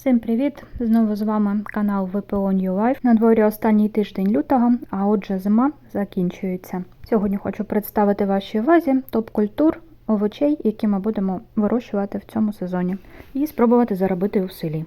Всім привіт! Знову з вами канал ВПО New Life. На дворі останній тиждень лютого, а отже, зима закінчується. Сьогодні хочу представити вашій увазі топ культур овочей, які ми будемо вирощувати в цьому сезоні, і спробувати заробити у селі.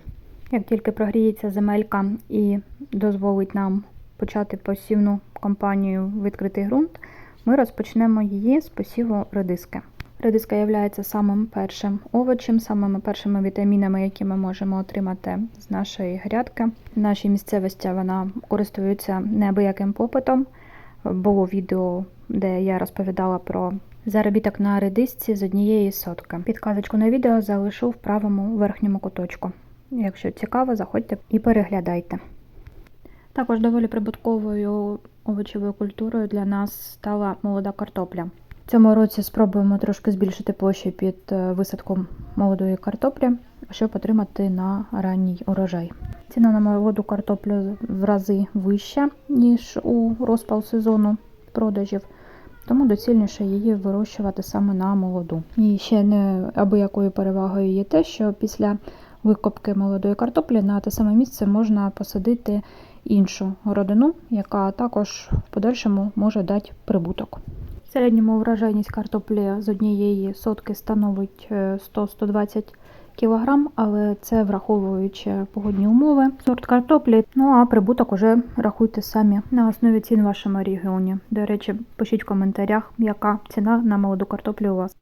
Як тільки прогріється земелька і дозволить нам почати посівну кампанію відкритий ґрунт, ми розпочнемо її з посіву редиски. Редиска є самим першим овочем, самими першими вітамінами, які ми можемо отримати з нашої грядки. В нашій місцевості вона користується неабияким попитом. Було відео, де я розповідала про заробіток на редисці з однієї сотки. Підказочку на відео залишу в правому верхньому куточку. Якщо цікаво, заходьте і переглядайте. Також доволі прибутковою овочевою культурою для нас стала молода картопля. Цьому році спробуємо трошки збільшити площі під е, висадку молодої картоплі, щоб отримати на ранній урожай. Ціна на молоду картоплю в рази вища, ніж у розпал сезону продажів, тому доцільніше її вирощувати саме на молоду. І ще не абиякою перевагою є те, що після викопки молодої картоплі на те саме місце можна посадити іншу городину, яка також в подальшому може дати прибуток. В середньому врожайність картоплі з однієї сотки становить е, 100-120 кг, але це враховуючи погодні умови, сорт картоплі. Ну а прибуток уже рахуйте самі на основі цін в вашому регіоні. До речі, пишіть в коментарях, яка ціна на молоду картоплю у вас.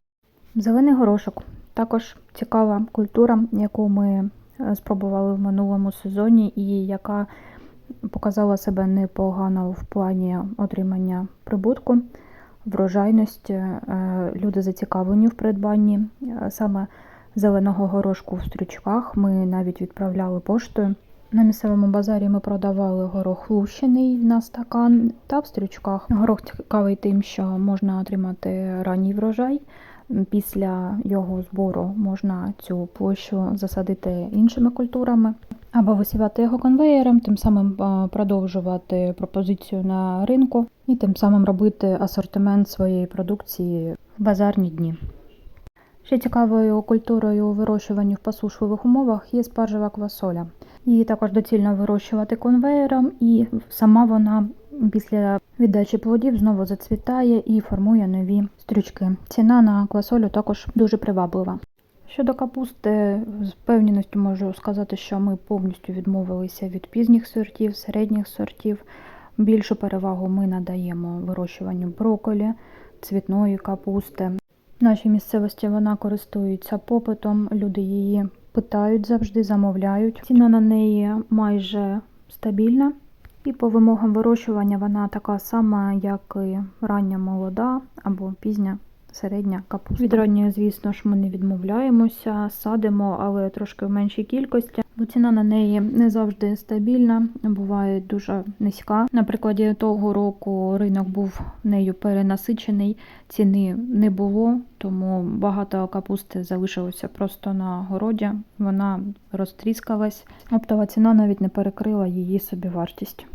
Зелений горошок також цікава культура, яку ми е, спробували в минулому сезоні, і яка показала себе непогано в плані отримання прибутку врожайності. Е, Люди зацікавлені в придбанні е, саме зеленого горошку в стрючках. Ми навіть відправляли поштою. На місцевому базарі ми продавали горох лущений на стакан та в стрючках. Горох цікавий тим, що можна отримати ранній врожай. Після його збору можна цю площу засадити іншими культурами або висівати його конвеєром, тим самим е, продовжувати пропозицію на ринку і тим самим робити асортимент своєї продукції в базарні дні. Ще цікавою культурою у вирощуванні в посушливих умовах є спаржева квасоля. Її також доцільно вирощувати конвеєром, і сама вона після віддачі плодів знову зацвітає і формує нові стрючки. Ціна на квасолю також дуже приваблива. Щодо капусти, з певністю можу сказати, що ми повністю відмовилися від пізніх сортів, середніх сортів. Більшу перевагу ми надаємо вирощуванню броколі, цвітної капусти. В нашій місцевості вона користується попитом, люди її питають завжди, замовляють. Ціна на неї майже стабільна. І по вимогам вирощування вона така сама, як і рання молода або пізня середня капуста. Від ранньої, звісно ж, ми не відмовляємося, садимо, але трошки в меншій кількості, бо ціна на неї не завжди стабільна, буває дуже низька. На прикладі того року ринок був нею перенасичений, ціни не було, тому багато капусти залишилося просто на городі. Вона розтріскалась. Оптова ціна навіть не перекрила її собівартість.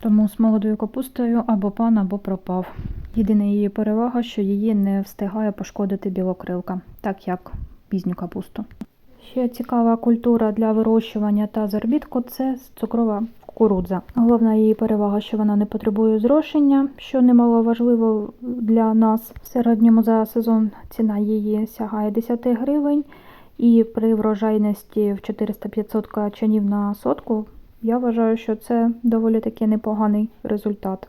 Тому з молодою капустою або пан, або пропав. Єдина її перевага, що її не встигає пошкодити білокрилка, так як пізню капусту. Ще цікава культура для вирощування та заробітку це цукрова кукурудза. Головна її перевага, що вона не потребує зрошення, що немало важливо для нас. В середньому за сезон ціна її сягає 10 гривень, і при врожайності в 400-500 качанів на сотку я вважаю, що це доволі таки непоганий результат.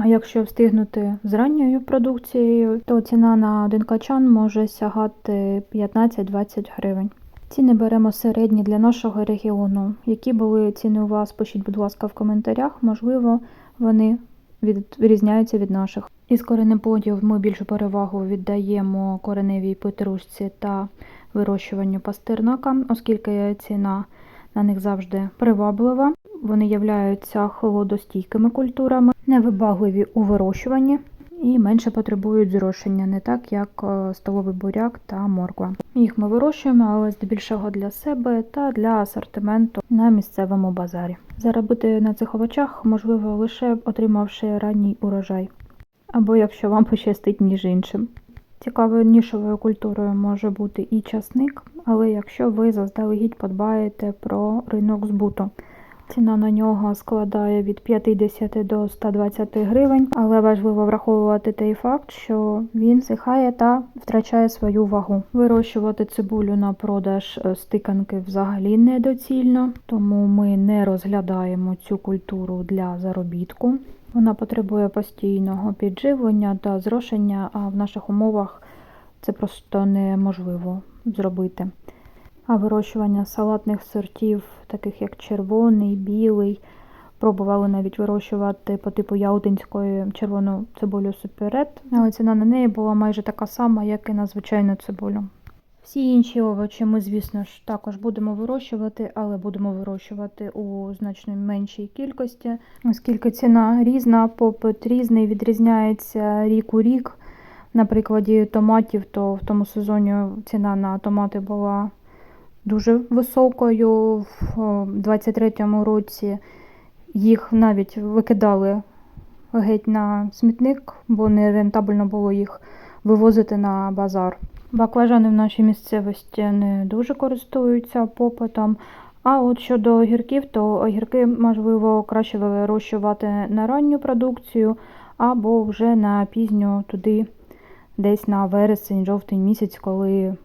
А якщо встигнути з ранньою продукцією, то ціна на один качан може сягати 15-20 гривень. Ціни беремо середні для нашого регіону. Які були ціни у вас, пишіть, будь ласка, в коментарях. Можливо, вони відрізняються від наших. Із коренеплодів ми більшу перевагу віддаємо кореневій петрушці та вирощуванню пастернака, оскільки ціна на них завжди приваблива. Вони являються холодостійкими культурами, невибагливі у вирощуванні і менше потребують зрошення, не так як е, столовий буряк та морква. Їх ми вирощуємо, але здебільшого для себе та для асортименту на місцевому базарі. Заробити на цих овочах можливо лише отримавши ранній урожай, або якщо вам пощастить ніж іншим. Цікавою нішовою культурою може бути і часник, але якщо ви заздалегідь подбаєте про ринок збуту. Ціна на нього складає від 50 до 120 гривень, але важливо враховувати той факт, що він сихає та втрачає свою вагу. Вирощувати цибулю на продаж е, стиканки взагалі недоцільно, тому ми не розглядаємо цю культуру для заробітку. Вона потребує постійного підживлення та зрошення, а в наших умовах це просто неможливо зробити. А вирощування салатних сортів, таких як червоний, білий, пробували навіть вирощувати по типу яудинської червону цибулю суперет, але ціна на неї була майже така сама, як і на звичайну цибулю. Всі інші овочі ми, звісно ж, також будемо вирощувати, але будемо вирощувати у значно меншій кількості, оскільки ціна різна, попит різний, відрізняється рік у рік. На прикладі томатів, то в тому сезоні ціна на томати була дуже високою. В 23-му році їх навіть викидали геть на смітник, бо не рентабельно було їх вивозити на базар. Баклажани в нашій місцевості не дуже користуються попитом. А от щодо огірків, то огірки можливо краще вирощувати на ранню продукцію або вже на пізню туди, десь на вересень, жовтень місяць, коли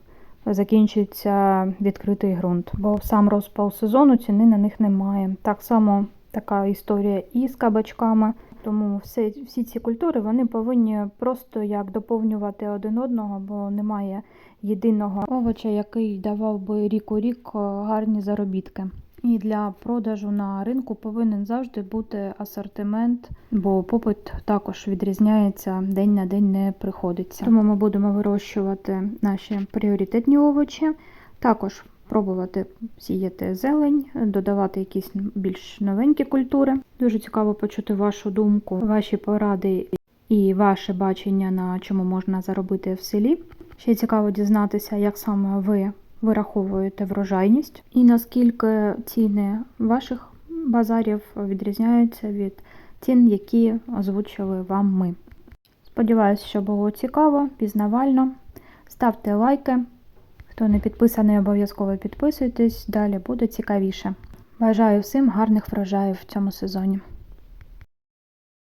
закінчиться відкритий ґрунт. Бо сам розпал сезону ціни на них немає. Так само така історія і з кабачками. Тому все, всі ці культури вони повинні просто як доповнювати один одного, бо немає єдиного овоча, який давав би рік у рік гарні заробітки. І для продажу на ринку повинен завжди бути асортимент, бо попит також відрізняється день на день не приходиться. Тому ми будемо вирощувати наші пріоритетні овочі. Також пробувати сіяти зелень, додавати якісь більш новенькі культури. Дуже цікаво почути вашу думку, ваші поради і ваше бачення на чому можна заробити в селі. Ще цікаво дізнатися, як саме ви вираховуєте врожайність і наскільки ціни ваших базарів відрізняються від цін, які озвучили вам ми. Сподіваюсь, що було цікаво, пізнавально. Ставте лайки. Хто не підписаний, обов'язково підписуйтесь, далі буде цікавіше. Бажаю всім гарних врожаїв в цьому сезоні.